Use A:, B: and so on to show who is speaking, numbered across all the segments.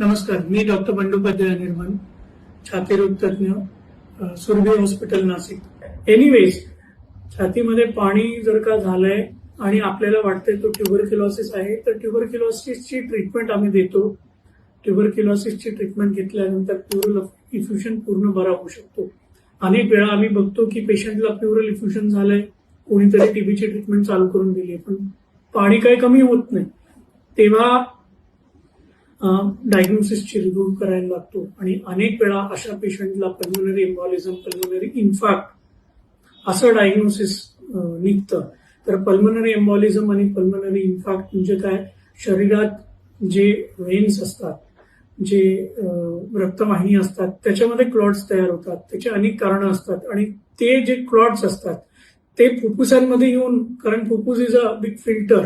A: नमस्कार मी डॉक्टर बंडोपाध्याय निर्माण छातीरोग तज्ज्ञ सुरभी हॉस्पिटल नाशिक. एनिवेज छातीमध्ये पाणी जर का झालंय आणि आपल्याला वाटतंय तो ट्युबरक्युलॉसिस आहे तर ट्युबरकिलॉसिसची ट्रीटमेंट आम्ही देतो. ट्युबरकिलॉसिसची ट्रीटमेंट घेतल्यानंतर प्युरल इफ्युशन पूर्ण बरा होऊ शकतो. अनेक वेळा आम्ही बघतो की पेशंटला प्युरल इफ्युशन झालंय कोणीतरी टीबीची ट्रीटमेंट चालू करून दिली आहे पण पाणी काही कमी होत नाही. तेव्हा डायग्नोसिसची रिव्ह्यू करायला लागतो. आणि अनेक वेळा अशा पेशंटला पल्मोनरी एम्बॉलिझम पल्मोनरी इन्फॅक्ट असं डायग्नोसिस निघतं. तर पल्मोनरी एम्बॉलिझम आणि पल्मोनरी इन्फॅक्ट म्हणजे काय? शरीरात जे वेन्स असतात जे रक्तवाहिनी असतात त्याच्यामध्ये क्लॉट्स तयार होतात. त्याचे अनेक कारणं असतात. आणि ते जे क्लॉट्स असतात ते फुफ्फुसांमध्ये येऊन कारण फुफ्फुस इज अ बिग फिल्टर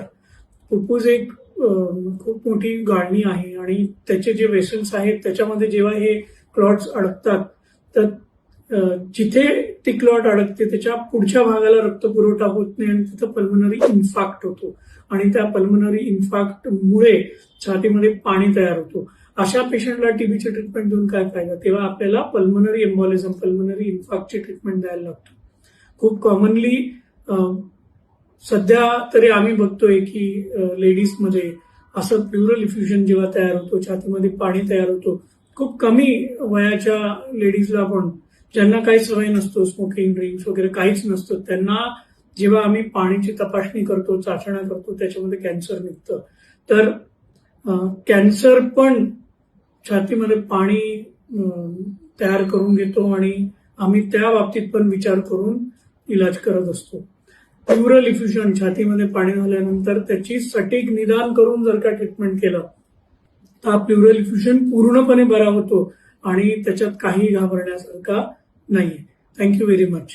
A: फुफ्फुस एक खूप मोठी गाळणी आहे आणि त्याचे जे वेसल्स आहेत त्याच्यामध्ये जेव्हा हे क्लॉट्स अडकतात तर जिथे ती क्लॉट अडकते त्याच्या पुढच्या भागाला रक्त पुरवठा होत नाही आणि तिथं पल्मनरी इन्फॅक्ट होतो. आणि त्या पल्मनरी इन्फॅक्टमुळे छातीमध्ये पाणी तयार होतो. अशा पेशंटला टीबीची ट्रीटमेंट देऊन काय फायदा? तेव्हा आपल्याला पल्मनरी एम्बॉलिझम पल्मनरी इन्फॅक्टची ट्रीटमेंट द्यायला लागतो. खूप कॉमनली सध्या तरी आम्ही बघतोय की लेडीजमध्ये असं प्युरल इफ्युजन जेव्हा तयार होतो छातीमध्ये पाणी तयार होतो खूप कमी वयाच्या लेडीजला पण ज्यांना काही सवय नसतो स्मोकिंग ड्रिंक्स वगैरे काहीच नसतं त्यांना जेव्हा आम्ही पाण्याची तपासणी करतो चाचण्या करतो त्याच्यामध्ये कॅन्सर निघतं. तर कॅन्सर पण छातीमध्ये पाणी तयार करून घेतो आणि आम्ही त्या बाबतीत पण विचार करून इलाज करत असतो. प्युरल लिफ्युशन छातीमध्ये पाणी झाल्यानंतर त्याची सटीक निदान करून जर का ट्रीटमेंट केलं तर हा प्युरल इफ्युशन पूर्णपणे बरा होतो आणि त्याच्यात काही घाबरण्यासारखा नाहीये. Thank you very much